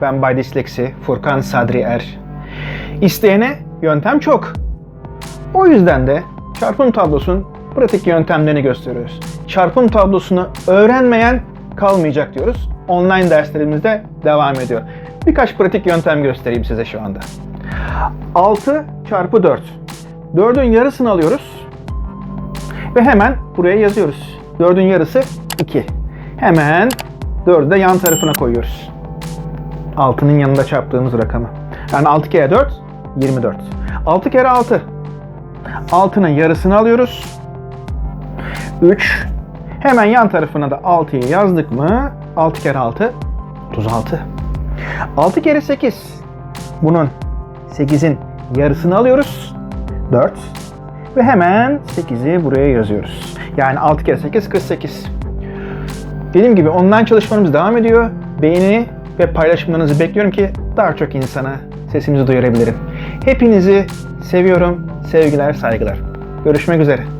Ben Bay Disleksi, Furkan Sadri Er. İsteyene yöntem çok. O yüzden de çarpım tablosunun pratik yöntemlerini gösteriyoruz. Çarpım tablosunu öğrenmeyen kalmayacak diyoruz. Online derslerimizde devam ediyor. Birkaç pratik yöntem göstereyim size şu anda. 6 çarpı 4. 4'ün yarısını alıyoruz. Ve hemen buraya yazıyoruz. 4'ün yarısı 2. Hemen 4'ü de yan tarafına koyuyoruz. 6'nın yanında çarptığımız rakamı. Yani 6 kere 4, 24. 6 kere 6. 6'nın yarısını alıyoruz. 3. Hemen yan tarafına da 6'yı yazdık mı? 6 kere 6, 36. 6 kere 8. Bunun 8'in yarısını alıyoruz. 4. Ve hemen 8'i buraya yazıyoruz. Yani 6 kere 8, 48. Dediğim gibi online çalışmalarımız devam ediyor. Beğeni ve paylaşımlarınızı bekliyorum ki daha çok insana sesimizi duyurabilirim. Hepinizi seviyorum. Sevgiler, saygılar. Görüşmek üzere.